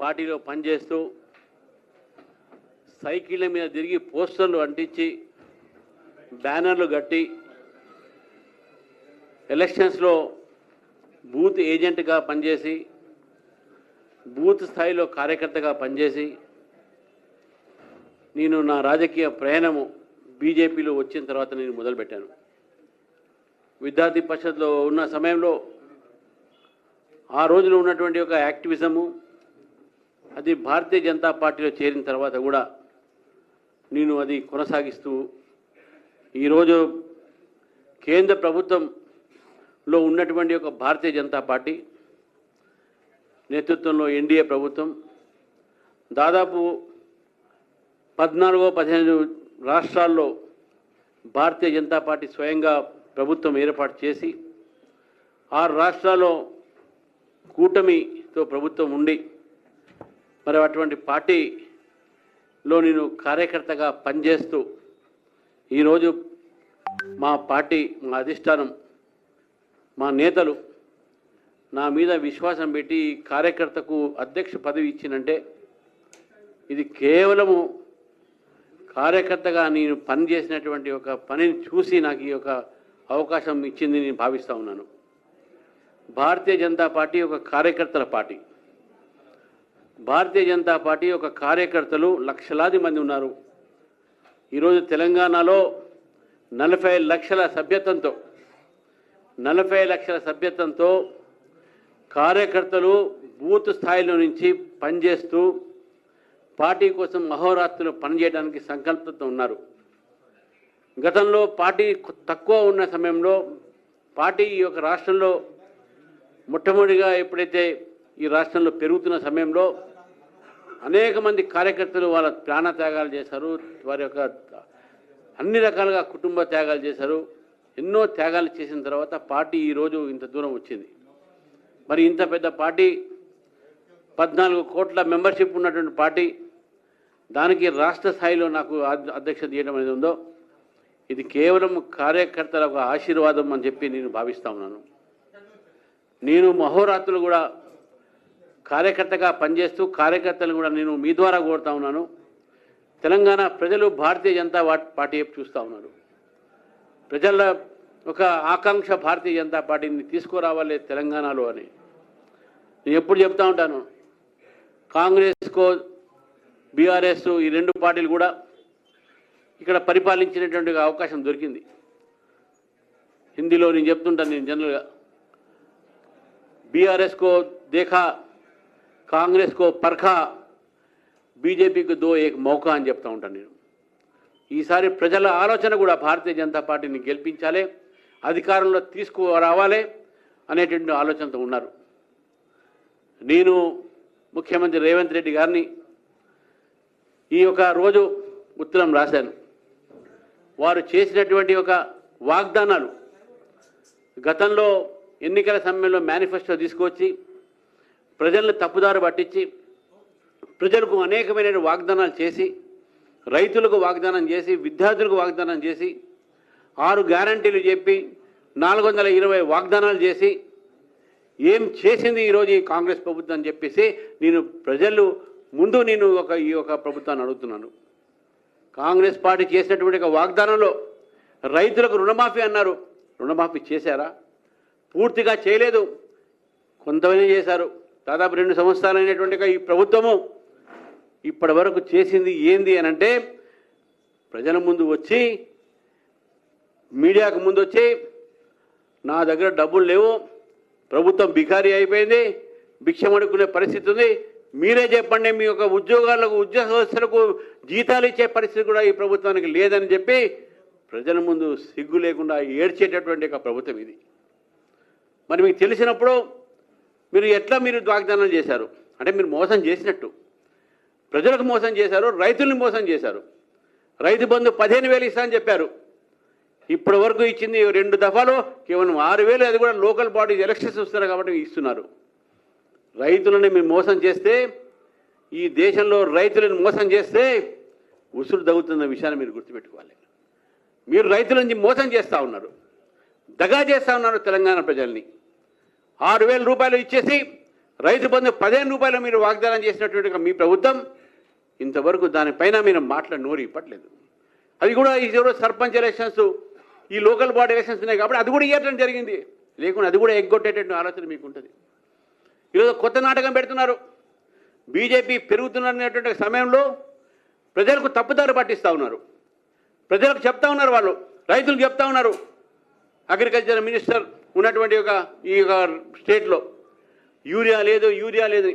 పార్టీలో పనిచేస్తూ సైకిళ్ళ మీద తిరిగి పోస్టర్లు అంటించి బ్యానర్లు కట్టి ఎలక్షన్స్లో బూత్ ఏజెంట్గా పనిచేసి బూత్ స్థాయిలో కార్యకర్తగా పనిచేసి నేను నా రాజకీయ ప్రయాణము బీజేపీలో వచ్చిన తర్వాత నేను మొదలుపెట్టాను. విద్యార్థి పరిషత్లో ఉన్న సమయంలో ఆ రోజులో ఉన్నటువంటి ఒక యాక్టివిజము అది భారతీయ జనతా పార్టీలో చేరిన తర్వాత కూడా నేను అది కొనసాగిస్తూ ఈరోజు కేంద్ర ప్రభుత్వంలో ఉన్నటువంటి ఒక భారతీయ జనతా పార్టీ నేతృత్వంలో ఎన్డీఏ ప్రభుత్వం దాదాపు పద్నాలుగో పదిహేను రాష్ట్రాల్లో భారతీయ జనతా పార్టీ స్వయంగా ప్రభుత్వం ఏర్పాటు చేసి ఆరు రాష్ట్రాల్లో కూటమితో ప్రభుత్వం ఉండి మరి అటువంటి పార్టీలో నేను కార్యకర్తగా పనిచేస్తూ ఈరోజు మా పార్టీ మా అధిష్టానం మా నేతలు నా మీద విశ్వాసం పెట్టి కార్యకర్తకు అధ్యక్ష పదవి ఇచ్చినంటే ఇది కేవలము కార్యకర్తగా నేను పనిచేసినటువంటి ఒక పనిని చూసి నాకు ఈ యొక్క అవకాశం ఇచ్చింది నేను భావిస్తూ ఉన్నాను. భారతీయ జనతా పార్టీ ఒక కార్యకర్తల పార్టీ. భారతీయ జనతా పార్టీ ఒక కార్యకర్తలు లక్షలాది మంది ఉన్నారు. ఈరోజు తెలంగాణలో నలభై లక్షల సభ్యత్వంతో నలభై లక్షల సభ్యత్వంతో కార్యకర్తలు బూత్ స్థాయిలో నుంచి పనిచేస్తూ పార్టీ కోసం అహోరాత్రులు పనిచేయడానికి సంకల్పంతో ఉన్నారు. గతంలో పార్టీ తక్కువ ఉన్న సమయంలో పార్టీ ఈ యొక్క రాష్ట్రంలో మొట్టమొదటిగా ఎప్పుడైతే ఈ రాష్ట్రంలో పెరుగుతున్న సమయంలో అనేక మంది కార్యకర్తలు వాళ్ళ ప్రాణ త్యాగాలు చేశారు. వారి యొక్క అన్ని రకాలుగా కుటుంబ త్యాగాలు చేశారు. ఎన్నో త్యాగాలు చేసిన తర్వాత పార్టీ ఈరోజు ఇంత దూరం వచ్చింది. మరి ఇంత పెద్ద పార్టీ పద్నాలుగు కోట్ల మెంబర్షిప్ ఉన్నటువంటి పార్టీ దానికి రాష్ట్ర స్థాయిలో నాకు అధ్యక్షత చేయడం అనేది ఉందో ఇది కేవలం కార్యకర్తల ఒక ఆశీర్వాదం అని చెప్పి నేను భావిస్తా ఉన్నాను. నేను మహోరాత్రులు కూడా కార్యకర్తగా పనిచేస్తూ కార్యకర్తలను కూడా నేను మీ ద్వారా కోరుతా ఉన్నాను. తెలంగాణ ప్రజలు భారతీయ జనతా పార్టీ వైపు చూస్తూ ఉన్నారు. ప్రజల ఒక ఆకాంక్ష భారతీయ జనతా పార్టీని తీసుకురావాలి తెలంగాణలో అని. నేను ఎప్పుడు చెప్తా ఉంటాను. కాంగ్రెస్కో బీఆర్ఎస్ ఈ రెండు పార్టీలు కూడా ఇక్కడ పరిపాలించినటువంటి అవకాశం దొరికింది. హిందీలో నేను చెప్తుంటాను నేను జనరల్గా. బీఆర్ఎస్కో దేఖా కాంగ్రెస్కో కాంగ్రెస్ కో పర్ఖా బీజేపీకి దో ఏక్ మౌకా అని చెప్తా ఉంటాను నేను. ఈసారి ప్రజల ఆలోచన కూడా భారతీయ జనతా పార్టీని గెలిపించాలి అధికారంలో తీసుకురావాలి అనేటువంటి ఆలోచనతో ఉన్నారు. నేను ముఖ్యమంత్రి రేవంత్ రెడ్డి గారిని ఈ యొక్క రోజు ఉత్తరం రాశాను. వారు చేసినటువంటి ఒక వాగ్దానాలు గతంలో ఎన్నికల సమయంలో మేనిఫెస్టో తీసుకొచ్చి ప్రజలను తప్పుదారి పట్టించి ప్రజలకు అనేకమైన వాగ్దానాలు చేసి రైతులకు వాగ్దానం చేసి విద్యార్థులకు వాగ్దానం చేసి ఆరు గ్యారంటీలు చెప్పి నాలుగు వందల ఇరవై వాగ్దానాలు చేసి ఏం చేసింది ఈరోజు ఈ కాంగ్రెస్ ప్రభుత్వం అని చెప్పేసి నేను ప్రజలు ముందు నేను ఒక ఈ యొక్క ప్రభుత్వాన్ని అడుగుతున్నాను. కాంగ్రెస్ పార్టీ చేసినటువంటి వాగ్దానంలో రైతులకు రుణమాఫీ అన్నారు. రుణమాఫీ చేశారా? పూర్తిగా చేయలేదు. కొంతమంది చేశారు. దాదాపు రెండు సంవత్సరాలు అయినటువంటి ఈ ప్రభుత్వము ఇప్పటి వరకు చేసింది ఏంది అని అంటే ప్రజల ముందు వచ్చి మీడియాకు ముందు వచ్చి నా దగ్గర డబ్బులు లేవు ప్రభుత్వం భిఖారీ అయిపోయింది భిక్షం అడుక్కునే పరిస్థితి ఉంది. మీరే చెప్పండి మీ యొక్క ఉద్యోగాలకు ఉద్యోగస్తులకు జీతాలు ఇచ్చే పరిస్థితి కూడా ఈ ప్రభుత్వానికి లేదని చెప్పి ప్రజల ముందు సిగ్గు లేకుండా ఏడ్చేటటువంటి ఒక ప్రభుత్వం ఇది. మరి మీకు తెలిసినప్పుడు మీరు ఎట్లా మీరు వాగ్దానం చేశారు? అంటే మీరు మోసం చేసినట్టు. ప్రజలకు మోసం చేశారు రైతుల్ని మోసం చేశారు. రైతు బంధు పదిహేను వేలు ఇస్తా అని చెప్పారు. ఇప్పటి వరకు ఇచ్చింది రెండు దఫాలు కేవలం ఆరు వేలు అది కూడా లోకల్ బాడీస్ ఎలక్షన్స్ వస్తున్నారు కాబట్టి ఇస్తున్నారు. రైతులని మీరు మోసం చేస్తే ఈ దేశంలో రైతులను మోసం చేస్తే ఉసురు తగ్గుతున్న విషయాన్ని మీరు గుర్తుపెట్టుకోవాలి. మీరు రైతులని మోసం చేస్తూ ఉన్నారు. దగా చేస్తూ ఉన్నారు తెలంగాణ ప్రజల్ని. ఆరు వేల రూపాయలు ఇచ్చేసి రైతు బంధు పదిహేను రూపాయలు మీరు వాగ్దానం చేసినటువంటి మీ ప్రభుత్వం ఇంతవరకు దానిపైన మీరు మాట్లాడి నోరు ఇప్పట్లేదు అది కూడా ఈ సర్పంచ్ ఎలక్షన్స్ ఈ లోకల్ బాడీ ఎలక్షన్స్ ఉన్నాయి కాబట్టి అది కూడా ఇవ్వటం జరిగింది. లేకుండా అది కూడా ఎగ్గొట్టేటట్టు ఆలోచన మీకు ఉంటుంది. ఈరోజు కొత్త నాటకం పెడుతున్నారు. బీజేపీ పెరుగుతున్నటువంటి సమయంలో ప్రజలకు తప్పుదారి పట్టిస్తూ ఉన్నారు. ప్రజలకు చెప్తా ఉన్నారు వాళ్ళు రైతులకు చెప్తా ఉన్నారు. అగ్రికల్చర్ మినిస్టర్ ఉన్నటువంటి ఒక ఈ యొక్క స్టేట్లో. యూరియా లేదు యూరియా లేదు.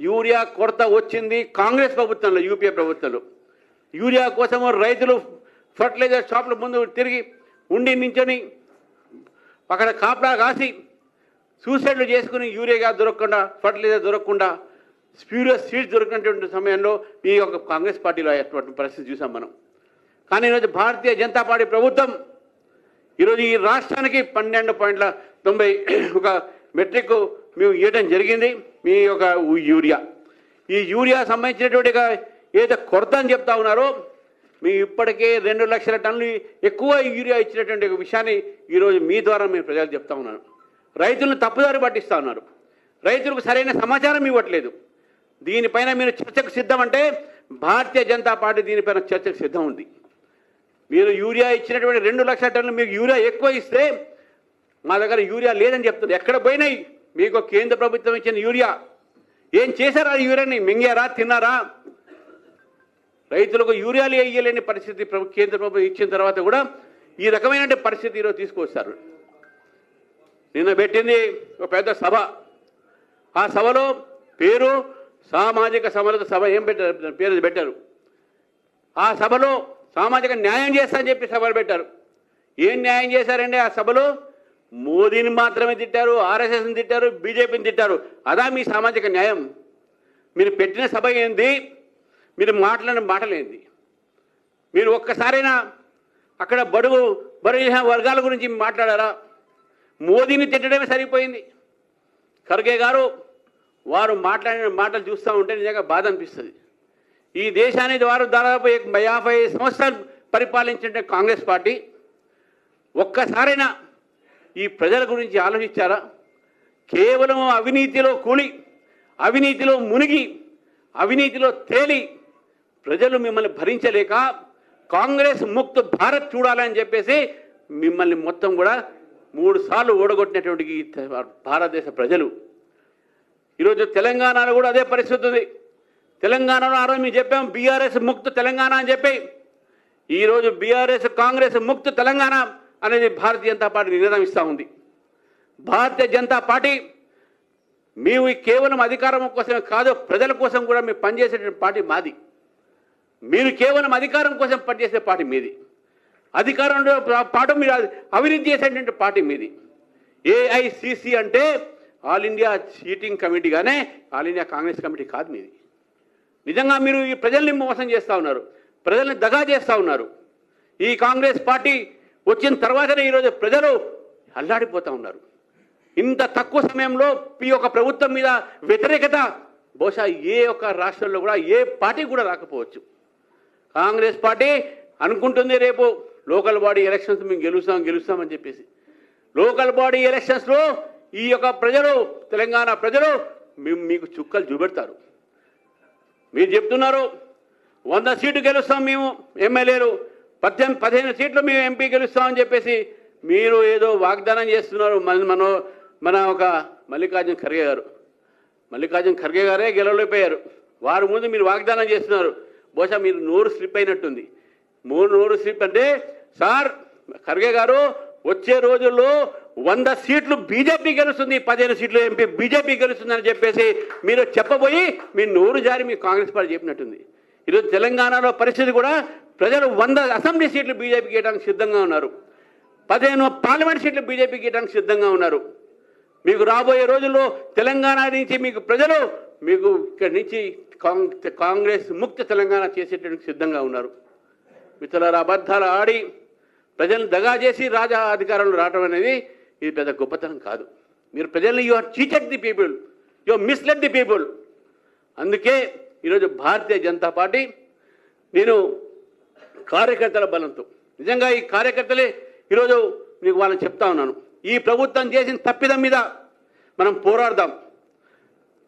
యూరియా కొరత వచ్చింది కాంగ్రెస్ ప్రభుత్వంలో యూపీఏ ప్రభుత్వంలో. యూరియా కోసము రైతులు ఫర్టిలైజర్ షాపుల ముందు తిరిగి ఉండి నించొని అక్కడ కాపలా కాసి సూసైడ్లు చేసుకుని యూరియా దొరకకుండా ఫర్టిలైజర్ దొరకకుండా స్ప్యూరియస్ సీడ్స్ దొరికినటువంటి సమయంలో ఈ యొక్క కాంగ్రెస్ పార్టీలో అయ్యేటువంటి పరిస్థితి చూసాం మనం. కానీ ఈరోజు భారతీయ జనతా పార్టీ ప్రభుత్వం ఈరోజు ఈ రాష్ట్రానికి పన్నెండు పాయింట్ల తొంభై ఒక మెట్రిక్ మేము ఇవ్వడం జరిగింది. మీ యొక్క యూరియా. ఈ యూరియా సంబంధించినటువంటి ఏదో ఏదైతే కొరత అని చెప్తా ఉన్నారో మీ ఇప్పటికే రెండు లక్షల టన్నులు ఎక్కువ యూరియా ఇచ్చినటువంటి విషయాన్ని ఈరోజు మీ ద్వారా మేము ప్రజలు చెప్తా ఉన్నాను. రైతులను తప్పుదారి పట్టిస్తూ ఉన్నారు. రైతులకు సరైన సమాచారం ఇవ్వట్లేదు. దీనిపైన మీరు చర్చకు సిద్ధం అంటే భారతీయ జనతా పార్టీ దీనిపైన చర్చకు సిద్ధం ఉంది. మీరు యూరియా ఇచ్చినటువంటి రెండు లక్షల టన్నులు మీకు యూరియా ఎక్కువ ఇస్తే మా దగ్గర యూరియా లేదని చెప్తుంది. ఎక్కడ పోయినాయి? మీకు కేంద్ర ప్రభుత్వం ఇచ్చిన యూరియా. ఏం చేశారా యూరియాని? మింగారా? తిన్నారా? రైతులకు యూరియాలు వేయలేని పరిస్థితి కేంద్ర ప్రభుత్వం ఇచ్చిన తర్వాత కూడా ఈ రకమైన పరిస్థితి ఈరోజు తీసుకొస్తారు. నిన్న పెట్టింది ఒక పెద్ద సభ. ఆ సభలో పేరు సామాజిక సమరత సభ ఏం పెట్టారు? పేరు పెట్టారు. ఆ సభలో సామాజిక న్యాయం చేస్తా అని చెప్పి సభలు పెట్టారు. ఏం న్యాయం చేశారండి ఆ సభలో? మోదీని మాత్రమే తిట్టారు ఆర్ఎస్ఎస్ని తిట్టారు బీజేపీని తిట్టారు. అదా మీ సామాజిక న్యాయం. మీరు పెట్టిన సభ ఏంది? మీరు మాట్లాడిన మాటలేంది మీరు ఒక్కసారైనా అక్కడ బడుగు బడుగు వర్గాల గురించి మాట్లాడారా? మోదీని తిట్టడమే సరిపోయింది. ఖర్గే గారు వారు మాట్లాడిన మాటలు చూస్తూ ఉంటే నిజంగా బాధ అనిపిస్తుంది. ఈ దేశాన్ని వారు దాదాపు యాభై సంవత్సరాలు పరిపాలించిన కాంగ్రెస్ పార్టీ. ఒక్కసారైనా ఈ ప్రజల గురించి ఆలోచించారా? కేవలం అవినీతిలో కూలి అవినీతిలో మునిగి అవినీతిలో తేలి ప్రజలు మిమ్మల్ని భరించలేక కాంగ్రెస్ ముక్త భారత్ చూడాలని చెప్పేసి మిమ్మల్ని మొత్తం కూడా మూడు సార్లు ఓడగొట్టినటువంటి ఈ భారతదేశ ప్రజలు. ఈరోజు తెలంగాణలో కూడా అదే పరిస్థితి ఉంది. తెలంగాణలో ఆ రోజు మేము చెప్పాం బీఆర్ఎస్ ముక్త తెలంగాణ అని చెప్పి. ఈరోజు బీఆర్ఎస్ కాంగ్రెస్ ముక్త తెలంగాణ అనేది భారతీయ జనతా పార్టీ నినాదం ఇస్తూ ఉంది. భారతీయ జనతా పార్టీ మేము కేవలం అధికారం కోసమే కాదు ప్రజల కోసం కూడా మేము పనిచేసేటువంటి పార్టీ మాది. మీరు కేవలం అధికారం కోసం పనిచేసే పార్టీ మీది. అధికారంలో పాటు మీరు అభివృద్ధి చేసేటువంటి పార్టీ మీది. ఏఐసిసి అంటే ఆల్ ఇండియా సీటింగ్ కమిటీగానే ఆల్ ఇండియా కాంగ్రెస్ కమిటీ కాదు మీది. నిజంగా మీరు ఈ ప్రజల్ని మోసం చేస్తూ ఉన్నారు. ప్రజల్ని దగా చేస్తూ ఉన్నారు. ఈ కాంగ్రెస్ పార్టీ వచ్చిన తర్వాతనే ఈరోజు ప్రజలు అల్లాడిపోతూ ఉన్నారు. ఇంత తక్కువ సమయంలో ఈ యొక్క ప్రభుత్వం మీద వ్యతిరేకత బహుశా ఏ ఒక్క రాష్ట్రంలో కూడా ఏ పార్టీ కూడా రాకపోవచ్చు. కాంగ్రెస్ పార్టీ అనుకుంటుంది రేపు లోకల్ బాడీ ఎలక్షన్స్ మేము గెలుస్తాం గెలుస్తామని చెప్పేసి. లోకల్ బాడీ ఎలక్షన్స్లో ఈ యొక్క ప్రజలు తెలంగాణ ప్రజలు మేము మీకు చుక్కలు చూపెడతారు. మీరు చెప్తున్నారు. వంద సీట్లు గెలుస్తాం మేము ఎమ్మెల్యేలు. పద్దెనిమిది పదిహేను సీట్లు మేము ఎంపీ గెలుస్తామని చెప్పేసి మీరు ఏదో వాగ్దానం చేస్తున్నారు. మన మన మన ఒక మల్లికార్జున ఖర్గే గారు. మల్లికార్జున ఖర్గే గారే గెలవలేకపోయారు. వారి ముందు మీరు వాగ్దానం చేస్తున్నారు. బహుశా మీరు నోరు స్లిప్ అయినట్టుంది. మూడు నోరు స్లిప్ అంటే సార్ ఖర్గే గారు వచ్చే రోజుల్లో వంద సీట్లు బీజేపీ గెలుస్తుంది పదిహేను సీట్లు ఎంపీ బీజేపీ గెలుస్తుందని చెప్పేసి మీరు చెప్పబోయి మీ నోరు జారి మీ కాంగ్రెస్ పార్టీ చెప్పినట్టుంది. ఈరోజు తెలంగాణలో పరిస్థితి కూడా ప్రజలు వంద అసెంబ్లీ సీట్లు బీజేపీకి ఇవ్వడానికి సిద్ధంగా ఉన్నారు. పదిహేను పార్లమెంట్ సీట్లు బీజేపీకి ఇవ్వడానికి సిద్ధంగా ఉన్నారు. మీకు రాబోయే రోజుల్లో తెలంగాణ నుంచి మీకు ప్రజలు మీకు ఇక్కడి నుంచి కాంగ్రెస్ ముక్త తెలంగాణ చేసేటందుకు సిద్ధంగా ఉన్నారు. మిత్రులారా అబద్ధాలు ఆడి ప్రజలను దగా చేసి రాజా అధికారంలో రావడం అనేది ఇది పెద్ద గొప్పతనం కాదు. మీరు ప్రజల్ని you are cheated the people you misled the people అందుకే ఈరోజు భారతీయ జనతా పార్టీ నేను కార్యకర్తల బలంతో నిజంగా ఈ కార్యకర్తలే ఈరోజు మీకు వాళ్ళని చెప్తా ఉన్నాను. ఈ ప్రభుత్వం చేసిన తప్పిదం మీద మనం పోరాడదాం.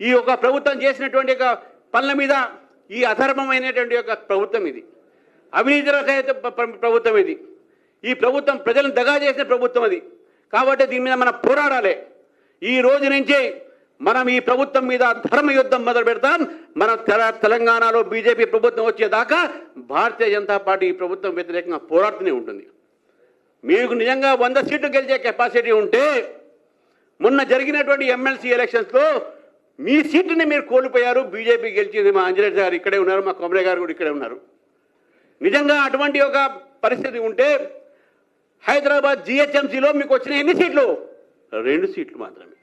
ఈ యొక్క ప్రభుత్వం చేసినటువంటి యొక్క పనుల మీద ఈ అధర్మమైనటువంటి యొక్క ప్రభుత్వం ఇది. అవినీతి రహిత ప్రభుత్వం ఇది. ఈ ప్రభుత్వం ప్రజలను దగా చేసిన ప్రభుత్వం అది. కాబట్టి దీని మీద మనం పోరాడాలి. ఈ రోజు నుంచి మనం ఈ ప్రభుత్వం మీద ధర్మ యుద్ధం మొదలు పెడతాం. మన తెల- తెలంగాణలో బీజేపీ ప్రభుత్వం వచ్చేదాకా భారతీయ జనతా పార్టీ ఈ ప్రభుత్వం వ్యతిరేకంగా పోరాడుతూనే ఉంటుంది. మీకు నిజంగా వంద సీట్లు గెలిచే కెపాసిటీ ఉంటే మొన్న జరిగినటువంటి ఎమ్మెల్సీ ఎలక్షన్స్లో మీ సీట్ని మీరు కోల్పోయారు. బీజేపీ గెలిచింది మా అంజనేయ గారు ఇక్కడే ఉన్నారు మా కొమరే గారు కూడా ఇక్కడే ఉన్నారు. నిజంగా అటువంటి ఒక పరిస్థితి ఉంటే హైదరాబాద్ జిహెచ్ఎంసీలో మీకు వచ్చిన ఎన్ని సీట్లు? రెండు సీట్లు మాత్రమే.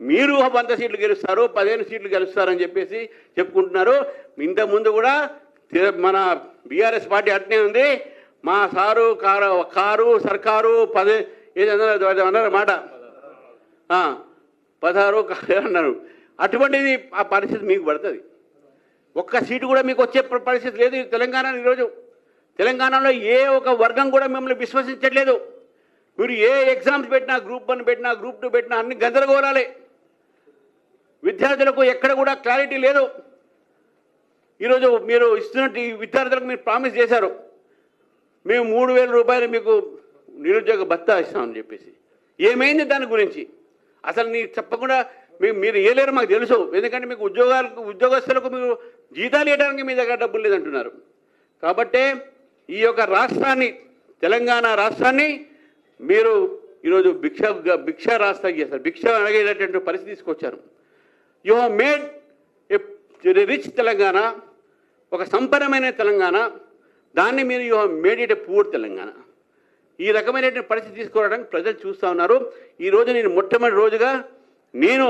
మీరు వంద సీట్లు గెలుస్తారు పదిహేను సీట్లు గెలుస్తారని చెప్పేసి చెప్పుకుంటున్నారు. ఇంతకుముందు కూడా మన బీఆర్ఎస్ పార్టీ అట్నే ఉంది. మా సారు కారు కారు సర్కారు పది ఏదన్నారు అన్నారు? మాట. పదహారు కారు అన్నారు. అటువంటిది ఆ పరిస్థితి మీకు పడుతుంది. ఒక్క సీటు కూడా మీకు వచ్చే పరిస్థితి లేదు ఈ తెలంగాణ ఈరోజు. తెలంగాణలో ఏ ఒక వర్గం కూడా మిమ్మల్ని విశ్వసించట్లేదు. మీరు ఏ ఎగ్జామ్స్ పెట్టినా గ్రూప్ వన్ పెట్టినా గ్రూప్ టూ పెట్టినా అన్ని గందరగోళాలే. విద్యార్థులకు ఎక్కడ కూడా క్లారిటీ లేదు. ఈరోజు మీరు ఇస్తున్నట్టు ఈ విద్యార్థులకు మీరు ప్రామిస్ చేశారు. మేము మూడు వేల రూపాయలు మీకు నిరుద్యోగ భత్తా ఇస్తామని చెప్పేసి. ఏమైంది దాని గురించి? అసలు నీ చెప్పకుండా మీ- మీరు ఏలేరు మాకు తెలుసు. ఎందుకంటే మీకు ఉద్యోగాలకు ఉద్యోగస్తులకు మీరు జీతాలు ఇవ్వడానికి మీ దగ్గర డబ్బులు లేదంటున్నారు. కాబట్టే ఈ యొక్క రాష్ట్రాన్ని తెలంగాణ రాష్ట్రాన్ని మీరు ఈరోజు భిక్ష భిక్ష రాష్ట్రం చేస్తారు భిక్ష అడిగేటటువంటి పరిస్థితి తీసుకొచ్చారు. You have made a rich Telangana ఒక సంపన్నమైన తెలంగాణ దాన్ని మీరు you have made it a poor Telangana. ఈ రకమైనటువంటి పరిస్థితి తీసుకోవడానికి ప్రజలు చూస్తూ ఉన్నారు. ఈ రోజు నేను మొట్టమొదటి రోజుగా నేను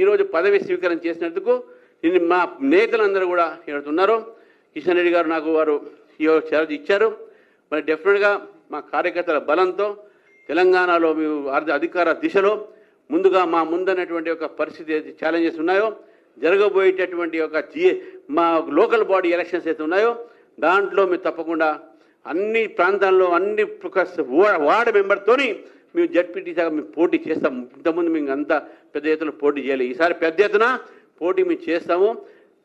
ఈరోజు పదవి స్వీకారం చేసినందుకు నేను మా నేతలందరూ కూడా ఉన్నారు కిషన్ రెడ్డి గారు నాకు వారు ఈ చార్జ్ ఇచ్చారు. మరి డెఫినెట్గా మా కార్యకర్తల బలంతో తెలంగాణలో మేము అధికార దిశలో ముందుగా మా ముందన్నటువంటి ఒక పరిస్థితి అయితే ఛాలెంజెస్ ఉన్నాయో జరగబోయేటటువంటి ఒక మా లోకల్ బాడీ ఎలక్షన్స్ అయితే ఉన్నాయో దాంట్లో మీరు తప్పకుండా అన్ని ప్రాంతాల్లో అన్ని ఒక వా- వార్డు మెంబర్తోని మేము జడ్పీటీసీగా మేము పోటీ చేస్తాము ఇంతకుముందు మేము అంత పెద్ద ఎత్తున పోటీ చేయాలి ఈసారి పెద్ద ఎత్తున పోటీ మేము చేస్తాము.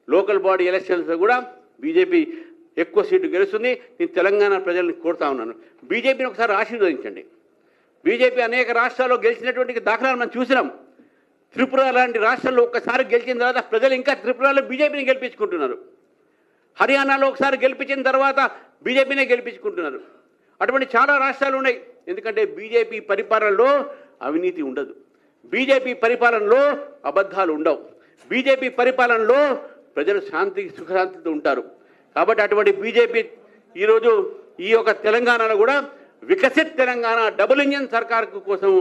లోకల్ బాడీ ఎలక్షన్స్ కూడా బీజేపీ ఎక్కువ సీటు గెలుస్తుంది. నేను తెలంగాణ ప్రజల్ని కోరుతా ఉన్నాను. బీజేపీని ఒకసారి ఆశీర్వదించండి. బీజేపీ అనేక రాష్ట్రాల్లో గెలిచినటువంటి దాఖలాలు మనం చూసినాం. త్రిపుర లాంటి రాష్ట్రాల్లో ఒక్కసారి గెలిచిన తర్వాత ప్రజలు ఇంకా త్రిపురలో బీజేపీని గెలిపించుకుంటున్నారు. హర్యానాలో ఒకసారి గెలిపించిన తర్వాత బీజేపీనే గెలిపించుకుంటున్నారు. అటువంటి చాలా రాష్ట్రాలు ఉన్నాయి. ఎందుకంటే బీజేపీ పరిపాలనలో అవినీతి ఉండదు. బీజేపీ పరిపాలనలో అబద్ధాలు ఉండవు. బీజేపీ పరిపాలనలో ప్రజలు శాంతి సుఖశాంతితో ఉంటారు. కాబట్టి అటువంటి బీజేపీ ఈరోజు ఈ యొక్క తెలంగాణలో కూడా వికసిత్ తెలంగాణ డబుల్ ఇంజన్ సర్కార్ కోసం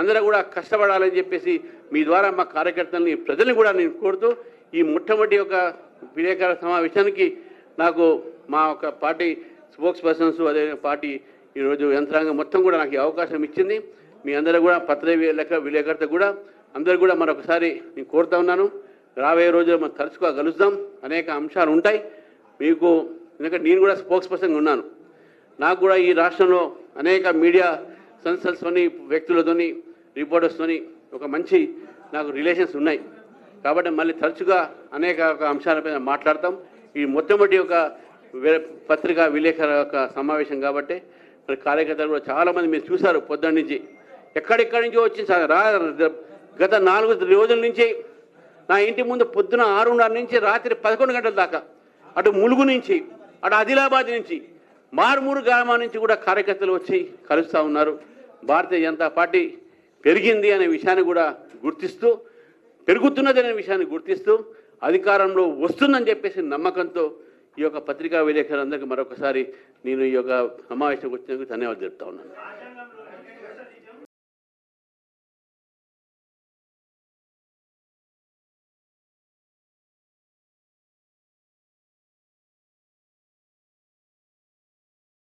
అందరూ కూడా కష్టపడాలని చెప్పేసి మీ ద్వారా మా కార్యకర్తల్ని ప్రజల్ని కూడా నేను కోరుతూ ఈ మొట్టమొదటి యొక్క విలేకరుల సమావేశానికి నాకు మా ఒక పార్టీ స్పోక్స్ పర్సన్స్ అదే పార్టీ ఈరోజు యంత్రాంగం మొత్తం కూడా నాకు అవకాశం ఇచ్చింది. మీ అందరూ కూడా పత్ర లెక్క విలేకరుత కూడా అందరూ కూడా మరొకసారి నేను కోరుతా ఉన్నాను. రాబోయే రోజుల్లో మనం తరచుగా కలుద్దాం. అనేక అంశాలు ఉంటాయి మీకు ఎందుకంటే నేను కూడా స్పోక్స్ పర్సన్గా ఉన్నాను. నాకు కూడా ఈ రాష్ట్రంలో అనేక మీడియా సంస్థలతోని వ్యక్తులతోని రిపోర్టర్స్తోని ఒక మంచి నాకు రిలేషన్స్ ఉన్నాయి. కాబట్టి మళ్ళీ తరచుగా అనేక ఒక అంశాలపైన మాట్లాడతాం. ఈ మొట్టమొదటి ఒక పత్రిక పత్రికా విలేకరుల యొక్క సమావేశం కాబట్టి మరి కార్యకర్తలు కూడా చాలామంది మీరు చూశారు పొద్దున్న నుంచి. ఎక్కడెక్కడి నుంచో వచ్చింది రా గత నాలుగు రోజుల నుంచి నా ఇంటి ముందు పొద్దున ఆరున్నర నుంచి రాత్రి పదకొండు గంటల దాకా అటు ములుగు నుంచి అటు ఆదిలాబాద్ నుంచి మారుమూరు గ్రామం నుంచి కూడా కార్యకర్తలు వచ్చి కలుస్తూ ఉన్నారు. భారతీయ జనతా పార్టీ పెరిగింది అనే విషయాన్ని కూడా గుర్తిస్తూ పెరుగుతున్నది అనే విషయాన్ని గుర్తిస్తూ అధికారంలో వస్తుందని చెప్పేసి నమ్మకంతో ఈ యొక్క పత్రికా విలేకరులందరికీ మరొకసారి నేను ఈ యొక్క సమావేశంకి వచ్చినందుకు ధన్యవాదాలు చెప్తా ఉన్నాను.